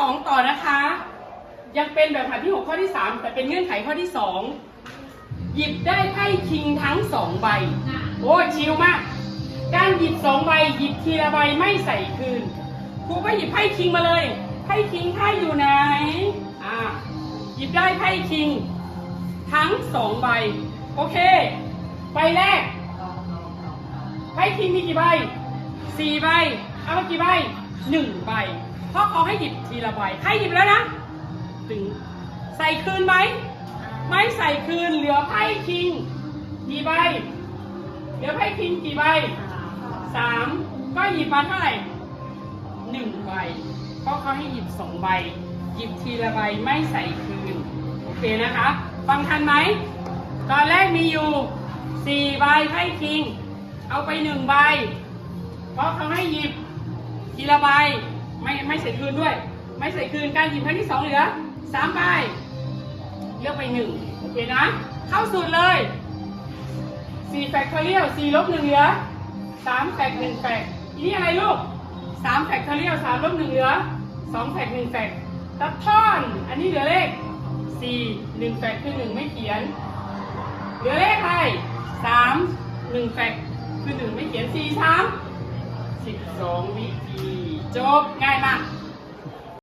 สองต่อนะคะ ยังเป็นแบบหัดที่หกข้อที่สามแต่เป็นเงื่อนไขข้อที่สองหยิบได้ไพ่คิงทั้งสองใบ โอ้ชิลมาก การหยิบสองใบหยิบทีละใบไม่ใส่คืนครูก็หยิบไพ่คิงมาเลยไพ่คิงไพ่อยู่ไหนอ่าหยิบได้ไพ่คิง ทั้งสองใบ โอเคใบแรกไพ่คิงมีกี่ใบสี่ใบเอามากี่ใบหนึ่งใบ เพราะเขาให้หยิบทีละใบให้หยิบแล้วนะถึงใส่คืนไหม ไม่ใส่คืนเหลือไพ่คิง กี่ใบ เหลือไพ่คิงกี่ใบสามก็หยิบมาเท่าไหร่หนึ่งใบ เพราะเขาให้หยิบสองใบ หยิบทีละใบไม่ใส่คืน โอเคนะคะ ฟังทันไหม ตอนแรกมีอยู่สี่ใบไพ่คิง เอาไปหนึ่งใบ เพราะเขาให้หยิบทีละใบไม่ไม่ ใส่คืนด้วย ไม่ใส่คืนการหยิบครั้งที่สองเหลือสามใบเลือกไปหนึ่งโอเคนะ เข้าสูตรเลยสี่แฟกทอเรียลสี่ลบหนึ่งเหลือสามแฟกหนึ่งแฟกนี้อะไรลูกสามแฟกทอเรียลสามลบหนึ่งเหลือสองแฟกหนึ่งแฟกตัดท่อน อันนี้เหลือเลขสี่หนึ่งแฟกคือหนึ่งไม่เขียน เหลือเลขอะไรสามหนึ่งแฟกคือหนึ่งไม่เขียนสี่สามสิบสองวิธี จบง่ายมาก